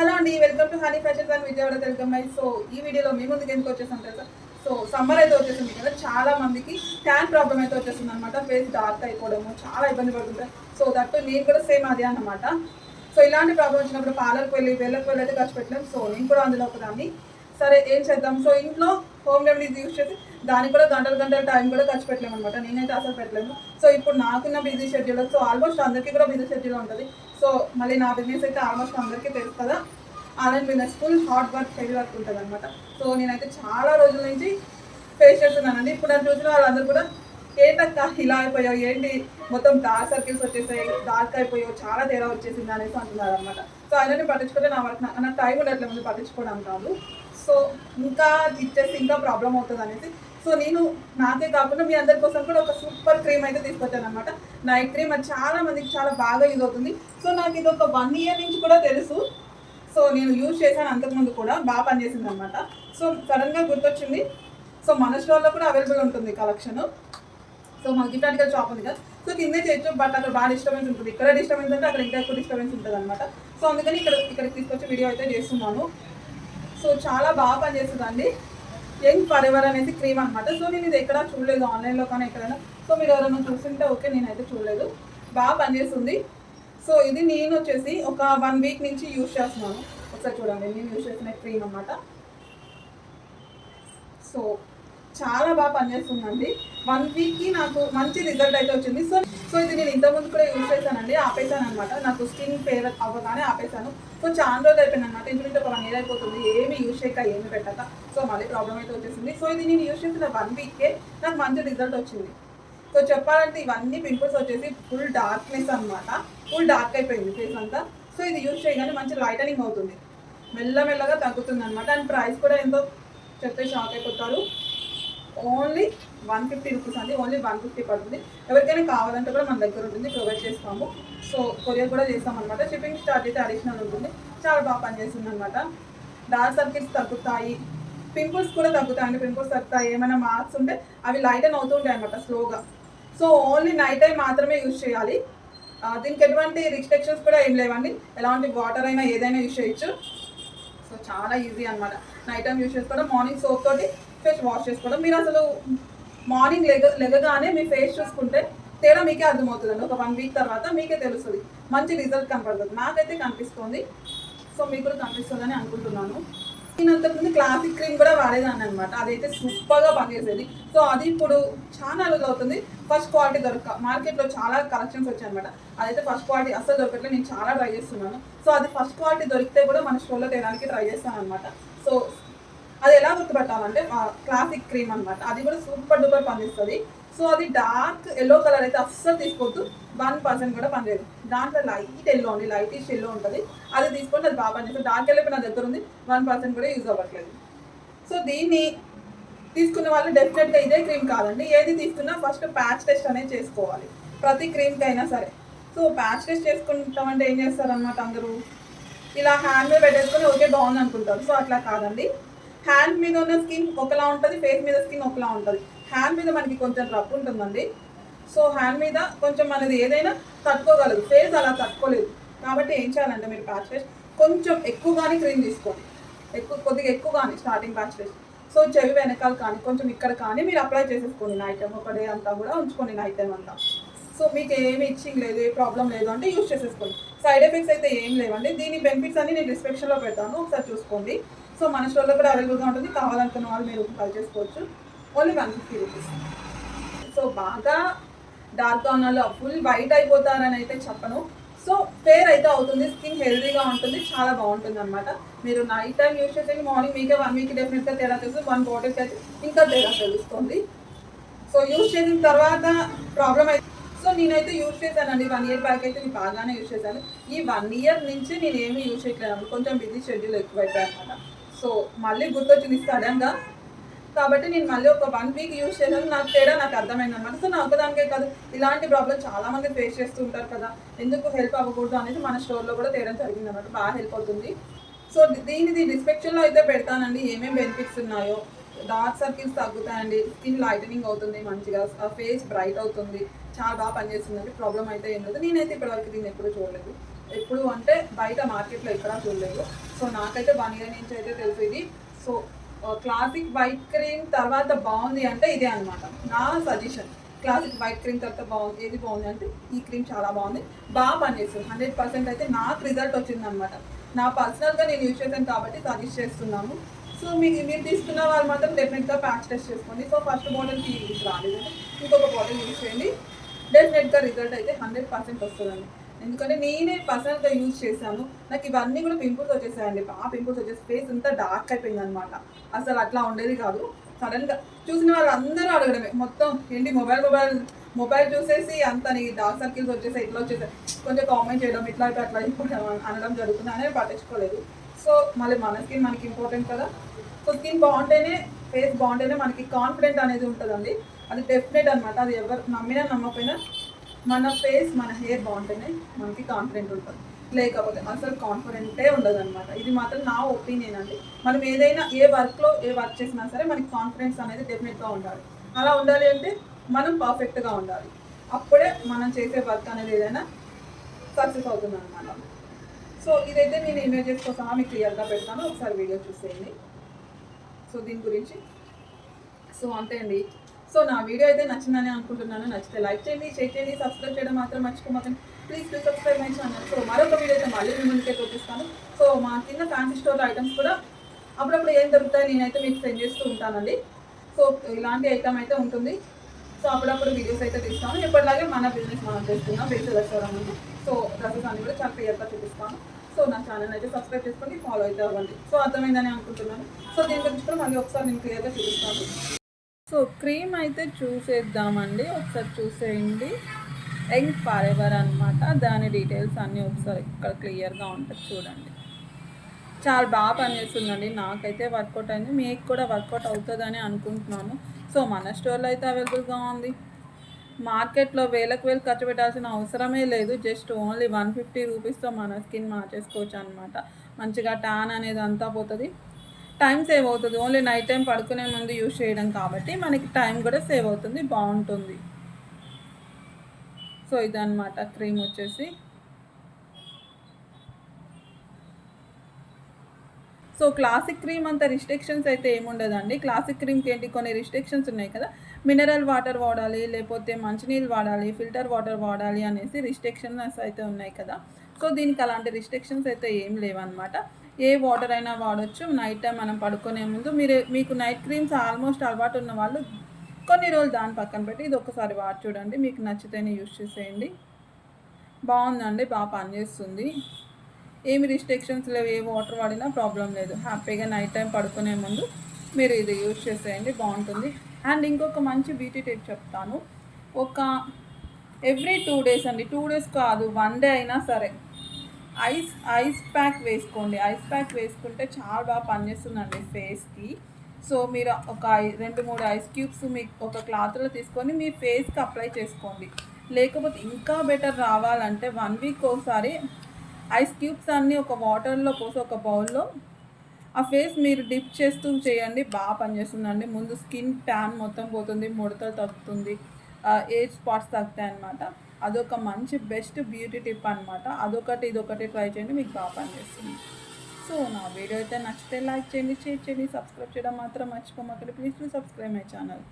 Hello అండి welcome to Honey Fashion and Vijayawada welcome my so ఈ వీడియోలో మీ ముందుకు ఎందుకు వచ్చేసాం తెలుసా? సో సమ్మర్ అయితే వచ్చేసింది కదా చాలా మందికి ట్యాన్ ప్రాబ్లం అయితే వచ్చేసింది అనమాట ఫేస్ డార్క్ అయిపోవడము చాలా ఇబ్బంది పడుతుంటారు సో దట్ నేను కూడా సేమ్ అదే అనమాట సో ఇలాంటి ప్రాబ్లం వచ్చినప్పుడు పార్లర్కి వెళ్ళి వెళ్ళకి వెళ్ళి అయితే ఖర్చు పెట్టలేము సో నేను కూడా అందులో ఒకదాన్ని సరే ఏం చేద్దాం? సో ఇంట్లో హోమ్ రెమెడీస్ యూస్ చేసి దానికి కూడా గంటలు గంటల టైం కూడా ఖర్చు పెట్టలేము అనమాట నేనైతే అసలు పెట్టలేను సో ఇప్పుడు నాకున్న బిజీ షెడ్యూల్ సో ఆల్మోస్ట్ అందరికీ కూడా బిజీ షెడ్యూల్ ఉంటుంది. సో మళ్ళీ నా బిజినెస్ అయితే ఆల్మోస్ట్ అందరికీ తెలుసు కదా. Online business full hard work heavy work ఉంటుంది అనమాట సో నేనైతే చాలా రోజుల నుంచి ఫేస్ చేస్తున్నానండి. ఇప్పుడు నన్ను చూసిన వాళ్ళందరూ కూడా ఏంటక్క ఇలా అయిపోయావు? ఏంటి? మొత్తం డార్క్ సర్కిల్స్ వచ్చేసాయి డార్క్ అయిపోయావు చాలా తేడా వచ్చేసింది అనేసి అంటున్నారు అనమాట సో అయినా పట్టించుకుంటే నా వర్క్ నా- నాకు టైం ఉండట్లేదు పట్టించుకోవడం కాదు. సో ఇంకా ఇచ్చేసి ఇంకా ప్రాబ్లం అవుతుంది అనేసి సో నేను నాకే కాకుండా మీ అందరి కోసం కూడా ఒక సూపర్ క్రీమ్ అయితే తీసుకొచ్చాను అనమాట నైట్ క్రీమ్ అది చాలా మందికి చాలా బాగా యూజ్ అవుతుంది. సో నాకు ఇది ఒక వన్ ఇయర్ నుంచి కూడా తెలుసు. సో నేను యూజ్ చేశాను అంతకుముందు కూడా బాగా పనిచేసింది అనమాట సో సడన్గా గుర్తొచ్చింది. సో మన స్టోర్లో కూడా అవైలబుల్ ఉంటుంది కలెక్షన్ సో మాకు గిఫ్ట్ షాప్ ఉంది కదా. సో కిందే చేయొచ్చు బట్ అక్కడ బాగా డిస్టర్బెన్స్ ఉంటుంది. ఇక్కడ డిస్టర్బెన్స్ అంటే అక్కడ ఇంకా ఎక్కువ డిస్టర్బెన్స్ ఉంటుంది అనమాట సో అందుకని ఇక్కడ ఇక్కడికి తీసుకొచ్చి వీడియో అయితే చేస్తున్నాను. సో చాలా బాగా పనిచేస్తుందండి. యంగ్ ఫర్ ఎవర్ అనేది క్రీమ్ అనమాట సో నేను ఇది ఎక్కడ చూడలేదు ఆన్లైన్లో కానీ ఎక్కడైనా. సో మీరు ఎవరైనా చూస్తుంటే ఓకే నేనైతే చూడలేదు. బాగా పనిచేస్తుంది. సో ఇది నేను వచ్చేసి ఒక వన్ వీక్ నుంచి యూజ్ చేస్తున్నాను. ఒకసారి చూడండి నేను యూజ్ చేసిన క్రీమ్ అనమాట సో చాలా బాగా పనిచేస్తుందండి. వన్ వీక్కి నాకు మంచి రిజల్ట్ అయితే వచ్చింది. సో సో ఇది నేను ఇంతకుముందు కూడా యూజ్ చేశానండి. ఆపేశాను అనమాట నాకు స్కిన్ ఫేర్ అవ్వగానే ఆపేసాను సో చాలా రోజులు అయిపోయింది అనమాట ఇంటి ఒక వన్ ఇయర్ అయిపోతుంది. ఏమి యూజ్ చేయక ఏమి పెట్టక. సో మళ్ళీ ప్రాబ్లం అయితే వచ్చేసింది. సో ఇది నేను యూజ్ చేసిన వన్ వీక్కే నాకు మంచి రిజల్ట్ వచ్చింది. సో చెప్పాలంటే ఇవన్నీ పింపుల్స్ వచ్చేసి ఫుల్ డార్క్నెస్ అనమాట ఫుల్ డార్క్ అయిపోయింది ఫేస్ అంతా. సో ఇది యూజ్ చేయగానే మంచి లైటనింగ్ అవుతుంది. మెల్లమెల్లగా తగ్గుతుంది అనమాట అండ్ ప్రైస్ కూడా ఎంతో చెప్తే షాక్ అయిపోతారు. ఓన్లీ వన్ ఫిఫ్టీ రూపీస్ అండి. ఓన్లీ వన్ ఫిఫ్టీ పడుతుంది. ఎవరికైనా కావాలంటే కూడా మన దగ్గర ఉంటుంది. ప్రొవైడ్ చేస్తాము. సో కొరియర్ కూడా చేస్తాం అనమాట షిప్పింగ్ స్టార్ట్ అయితే అడిషనల్ ఉంటుంది. చాలా బాగా పనిచేస్తుంది అనమాట డార్క్ సర్కిల్స్ తగ్గుతాయి. పింపుల్స్ కూడా తగ్గుతాయండి. పింపుల్స్ తగ్గుతాయి. ఏమైనా మార్క్స్ ఉంటే అవి లైటన్ అవుతూ ఉంటాయి అనమాట స్లోగా సో ఓన్లీ నైట్ టైం మాత్రమే యూజ్ చేయాలి. దీనికి ఎటువంటి రిస్ట్రిక్షన్స్ కూడా ఏం లేవండి. ఎలాంటి వాటర్ అయినా ఏదైనా యూజ్ చేయొచ్చు. సో చాలా ఈజీ అనమాట నైట్ టైం యూజ్ చేసుకోవడం. మార్నింగ్ సోప్ తోటి ఫేస్ వాష్ చేసుకోవడం మీరు అసలు మార్నింగ్ లెగ లెగగానే మీ ఫేస్ చూసుకుంటే తేడా మీకే అర్థమవుతుందండి. ఒక వన్ వీక్ తర్వాత మీకే తెలుస్తుంది. మంచి రిజల్ట్ కనపడుతుంది. నాకైతే కనిపిస్తుంది. సో మీకు కూడా కనిపిస్తుందని అనుకుంటున్నాను. నేను అంతకుముందు క్లాసిక్ క్రీమ్ కూడా వాడేదాన్ని అనమాట అదైతే సూపర్గా పనిచేసేది. సో అది ఇప్పుడు చాలా రోజులు అవుతుంది. ఫస్ట్ క్వాలిటీ దొరక మార్కెట్లో చాలా కలెక్షన్స్ వచ్చాయి అనమాట అదైతే ఫస్ట్ క్వాలిటీ అస్సలు దొరకట్లేదు నేను చాలా ట్రై చేస్తున్నాను. సో అది ఫస్ట్ క్వాలిటీ దొరికితే కూడా మన స్టోర్లో తేడానికి ట్రై చేస్తాను అనమాట సో ఎలా గుర్తుపెట్టాలంటే క్లాసిక్ క్రీమ్ అన్నమాట. అది కూడా సూపర్ డూపర్ పనిచేస్తుంది సో అది డార్క్ ఎల్లో కలర్ అయితే అస్సలు తీసుకోవద్దు. వన్ పర్సెంట్ కూడా పనిలేదు. దాంట్లో లైట్ ఎల్లో ఉంది లైటిష్ ఎల్లో ఉంటుంది. అది తీసుకుంటే అది బాగా పనిచేస్తుంది డార్క్ ఎల్లో నా దగ్గర ఉంది. వన్ పర్సెంట్ కూడా యూజ్ అవ్వట్లేదు. సో దీన్ని తీసుకున్న వాళ్ళు డెఫినెట్గా ఇదే క్రీమ్ కాదండి. ఏది తీసుకున్నా ఫస్ట్ ప్యాచ్ టెస్ట్ అనేది చేసుకోవాలి. ప్రతి క్రీమ్కి అయినా సరే. సో ప్యాచ్ టెస్ట్ చేసుకుంటామంటే ఏం చేస్తారనమాట అందరూ? ఇలా హ్యాండ్ మీద పెట్టేసుకొని ఓకే బాగుంది అనుకుంటారు సో అట్లా కాదండి. హ్యాండ్ మీద ఉన్న స్కిన్ ఒకలా ఉంటుంది ఫేస్ మీద స్కిన్ ఒకలా ఉంటుంది. హ్యాండ్ మీద మనకి కొంచెం రఫ్ ఉంటుందండి. సో హ్యాండ్ మీద కొంచెం మనది ఏదైనా తట్టుకోగలదు. ఫేస్ అలా తట్టుకోలేదు. కాబట్టి ఏం చేయాలంటే మీరు ప్యాచ్ ఫేస్ కొంచెం ఎక్కువగానే క్రీమ్ తీసుకోండి. ఎక్కువ కొద్దిగా ఎక్కువగానే స్టార్టింగ్ ప్యాచ్ ఫేస్ సో చెవి వెనకాల కానీ కొంచెం ఇక్కడ కానీ మీరు అప్లై చేసేసుకోండి. నైట్ టైం ఒక డే అంతా కూడా ఉంచుకోండి నైట్ టైం అంతా. సో మీకు ఏమి ఇచ్చింగ్ లేదు ఏ ప్రాబ్లం లేదు అంటే యూజ్ చేసేసుకోండి. సైడ్ ఎఫెక్ట్స్ అయితే ఏం లేవండి. దీని బెనిఫిట్స్ అన్ని నేను డిస్క్రిప్షన్లో పెడతాను. ఒకసారి చూసుకోండి. సో మన స్టోర్లో కూడా అవైలబుల్గా ఉంటుంది. కావాలనుకున్న వాళ్ళు మీరు కాల్ చేసుకోవచ్చు. Only one fifty rupees so బాగా డార్క్ ఉన్న వాళ్ళు ఫుల్ వైట్ అయిపోతారని అయితే చెప్పను. సో ఫేర్ అయితే అవుతుంది. స్కిన్ హెల్దీగా ఉంటుంది. చాలా బాగుంటుంది అనమాట మీరు నైట్ టైం యూజ్ చేసేది మార్నింగ్ మీకే వన్ వీక్ డెఫినెట్గా తేడా తెలుసు. వన్ బాటిల్కి అయితే ఇంకా తేడా తెలుస్తుంది. సో యూజ్ చేసిన తర్వాత ప్రాబ్లం అయితే సో నేనైతే యూజ్ చేశానండి. వన్ ఇయర్ బ్యాక్ అయితే నేను బాగానే యూజ్ చేశాను. ఈ వన్ ఇయర్ నుంచి నేను ఏమీ యూజ్ చేయట్లేదు. కొంచెం బిజీ షెడ్యూల్ ఎక్కువైపోయాయి అనమాట సో మళ్ళీ గుర్తొచ్చింది సడన్గా కాబట్టి నేను మళ్ళీ ఒక వన్ వీక్ యూజ్ చేశాను. నాకు తేడా నాకు అర్థమైంది అనమాట సో నా ఒక్కదానికే కాదు ఇలాంటి ప్రాబ్లం చాలా మంది ఫేస్ చేస్తూ ఉంటారు కదా. ఎందుకు హెల్ప్ అవ్వకూడదు అనేది మన స్టోర్లో కూడా తేడం జరిగింది అనమాట బాగా హెల్ప్ అవుతుంది. సో దీనిది డిస్క్రిప్షన్లో అయితే పెడతానండి. ఏమేమి బెనిఫిట్స్ ఉన్నాయో. డార్క్ సర్కిల్స్ తగ్గుతాయండి. స్కిన్ లైటనింగ్ అవుతుంది మంచిగా. ఫేస్ బ్రైట్ అవుతుంది. చాలా బాగా పనిచేస్తుందండి. ప్రాబ్లం అయితే ఏం లేదు. నేనైతే ఇప్పటివరకు దీన్ని ఎప్పుడు చూడలేదు. ఎప్పుడు అంటే బయట మార్కెట్లో ఎక్కడా చూడలేదు. సో నాకైతే వన్ ఇయర్ నుంచి అయితే తెలుసు ఇది. సో క్లాసిక్ వైట్ క్రీమ్ తర్వాత బాగుంది అంటే ఇదే అనమాట నా సజెషన్ క్లాసిక్ వైట్ క్రీమ్ తర్వాత బాగుంది ఏది బాగుంది అంటే ఈ క్రీమ్ చాలా బాగుంది. బాగా పనిచేస్తుంది. హండ్రెడ్ పర్సెంట్ అయితే నాకు రిజల్ట్ వచ్చింది అనమాట నా పర్సనల్గా నేను యూజ్ చేశాను కాబట్టి సజెస్ట్ చేస్తున్నాను సో మీకు మీరు తీసుకున్న వాళ్ళు మాత్రం డెఫినెట్గా ప్యాక్ టెస్ట్ చేసుకోండి. సో ఫస్ట్ బాటిల్కి యూజ్ రాలేదు. ఇంకొక బాటిల్ యూజ్ చేయండి. డెఫినెట్గా రిజల్ట్ అయితే హండ్రెడ్ పర్సెంట్ వస్తుందండి. ఎందుకంటే నేనే పర్సనల్గా యూజ్ చేశాను. నాకు ఇవన్నీ కూడా పింపుల్స్ వచ్చేసాయండి. బాగా పింపుల్స్ వచ్చేసి ఫేస్ అంతా డార్క్ అయిపోయింది అనమాట అసలు అట్లా ఉండేది కాదు. సడన్గా చూసిన వాళ్ళు అందరూ అడగడమే. మొత్తం ఏంటి మొబైల్ మొబైల్ మొబైల్ చూసేసి అంత నీ డార్క్ సర్కిల్స్ వచ్చేసాయి ఇట్లా వచ్చేసాయి. కొంచెం కామెంట్ చేయడం ఇట్లా ఇట్లా అట్లా అయిపోవడం అనడం జరుగుతుంది అనేది పట్టించుకోలేదు. సో మళ్ళీ మన స్కిన్ మనకి ఇంపార్టెంట్ కదా. సో స్కిన్ బాగుంటేనే ఫేస్ బాగుంటేనే మనకి కాన్ఫిడెంట్ అనేది ఉంటుందండి. అది డెఫినెట్ అనమాట అది ఎవరు నమ్మినా నమ్మకపోయినా మన ఫేస్ మన హెయిర్ బాగుంటేనే మనకి కాన్ఫిడెంట్ ఉంటుంది లేకపోతే అసలు కాన్ఫిడెంటే ఉండదు అనమాట ఇది మాత్రం నా ఒపీనియన్ అండి. మనం ఏదైనా ఏ వర్క్లో ఏ వర్క్ చేసినా సరే మనకి కాన్ఫిడెన్స్ అనేది డెఫినెట్గా ఉండాలి. అలా ఉండాలి అంటే మనం పర్ఫెక్ట్గా ఉండాలి. అప్పుడే మనం చేసే వర్క్ అనేది ఏదైనా సక్సెస్ అవుతుంది అనమాట సో ఇదైతే నేను ఇమేజెస్ కోసం మీకు క్లియర్గా పెడతాను. ఒకసారి వీడియో చూసేయండి. సో దీని గురించి. సో అంతే అండి. సో నా వీడియో అయితే నచ్చిందని అనుకుంటున్నాను. నచ్చితే లైక్ చేయండి షేర్ చేయండి సబ్స్క్రైబ్ చేయడం మాత్రం మర్చిపోమాకండి please please subscribe my channel. So మరొక వీడియో అయితే మళ్ళీ మిమ్మల్ని ముందుకే చూపిస్తాను. సో మా కింద ఫ్యాన్సీ స్టోర్ ఐటమ్స్ కూడా అప్పుడప్పుడు ఏం దొరుకుతాయి నేనైతే మీకు సెండ్ చేస్తూ ఉంటానండి. సో ఇలాంటి ఐటమ్ అయితే ఉంటుంది. సో అప్పుడప్పుడు వీడియోస్ అయితే తీస్తాను. ఎప్పటిలాగే మన బిజినెస్ మనం చేస్తున్నాం బేసిక్ రెస్టారెంట్ సో డ్రెస్సెస్ అన్ని కూడా చాలా క్లియర్గా చూపిస్తాను. సో నా ఛానల్ అయితే సబ్స్క్రైబ్ చేసుకొని ఫాలో అయితే అవ్వండి. సో అర్థమైందని అనుకుంటున్నాను. సో దీని గురించి కూడా మళ్ళీ ఒకసారి నేను క్లియర్గా చూపిస్తాను. సో క్రీమ్ అయితే చూసేద్దామండి. ఒకసారి చూసేయండి. యంగ్ ఫార్ ఎవర్ అనమాట దాని డీటెయిల్స్ అన్నీ ఒకసారి ఇక్కడ క్లియర్గా ఉంటుంది చూడండి. చాలా బాగా పనిచేస్తుందండి. నాకైతే వర్కౌట్ అయింది. మీకు కూడా వర్కౌట్ అవుతుందని అనుకుంటున్నాను. సో మన స్టోర్లో అయితే అవైలబుల్గా ఉంది. మార్కెట్లో వేలకు వేలు ఖర్చు పెట్టాల్సిన అవసరమే లేదు. జస్ట్ ఓన్లీ వన్ ఫిఫ్టీ రూపీస్తో మన స్కిన్ మార్చేసుకోవచ్చు అనమాట మంచిగా ట్యాన్ అనేది అంతా పోతుంది. టైం సేవ్ అవుతుంది. ఓన్లీ నైట్ టైం పడుకునే ముందు యూజ్ చేయడం కాబట్టి మనకి టైం కూడా సేవ్ అవుతుంది బాగుంటుంది. సో ఇదన్నమాట క్రీమ్ వచ్చేసి. సో క్లాసిక్ క్రీమ్ అంత రిస్ట్రిక్షన్స్ అయితే ఏముండదండి క్లాసిక్ క్రీమ్కి ఏంటి? కొన్ని రిస్ట్రిక్షన్స్ ఉన్నాయి కదా. మినరల్ వాటర్ వాడాలి లేకపోతే మంచినీళ్ళు వాడాలి ఫిల్టర్ వాటర్ వాడాలి అనేసి రిస్ట్రిక్షన్స్ అయితే ఉన్నాయి కదా. సో దీనికి అలాంటి రిస్ట్రిక్షన్స్ అయితే ఏం లేవన్నమాట. ఏ వాటర్ అయినా వాడచ్చు. నైట్ టైం మనం పడుకునే ముందు మీరు మీకు నైట్ క్రీమ్స్ ఆల్మోస్ట్ అలవాటు ఉన్న వాళ్ళు కొన్ని రోజులు దాని పక్కన పెట్టి ఇది ఒకసారి వాడి చూడండి. మీకు నచ్చితేనే యూస్ చేసేయండి. బాగుందండి. బాగా పనిచేస్తుంది. ఏమి రిస్ట్రిక్షన్స్ లేవు. ఏ వాటర్ వాడినా ప్రాబ్లం లేదు. హ్యాపీగా నైట్ టైం పడుకునే ముందు మీరు ఇది యూజ్ చేసేయండి. బాగుంటుంది. అండ్ ఇంకొక మంచి బ్యూటీ టిప్ చెప్తాను. ఒక ఎవ్రీ టూ డేస్ అండి. టూ డేస్ కాదు. వన్ డే అయినా సరే ఐస్ ఐస్ ప్యాక్ వేసుకోండి. ఐస్ ప్యాక్ వేసుకుంటే చాలా బాగా పనిచేస్తుందండి ఫేస్కి. సో మీరు ఒక రెండు మూడు ఐస్ క్యూబ్స్ మీకు ఒక క్లాత్లో తీసుకొని మీ ఫేస్కి అప్లై చేసుకోండి. లేకపోతే ఇంకా బెటర్ రావాలంటే వన్ వీక్ ఒకసారి ఐస్ క్యూబ్స్ అన్నీ ఒక వాటర్లో పోసి ఒక బౌల్లో ఆ ఫేస్ మీరు డిప్ చేస్తూ చేయండి. బాగా పనిచేస్తుందండి. ముందు స్కిన్ ట్యాన్ మొత్తం పోతుంది ముడతలు తగ్గుతుంది ఏజ్ స్పాట్స్ తగ్గుతాయి అన్నమాట అదొక మంచి బెస్ట్ బ్యూటీ టిప్ అనమాట అదొకటి ఇదొకటి ట్రై చేయండి మీకు బాగా పనిచేస్తుంది. సో నా వీడియో అయితే నచ్చితే లైక్ చేయండి షేర్ చేయండి సబ్స్క్రైబ్ చేయడం మాత్రం మర్చిపోమాకండి. Please please subscribe my channel.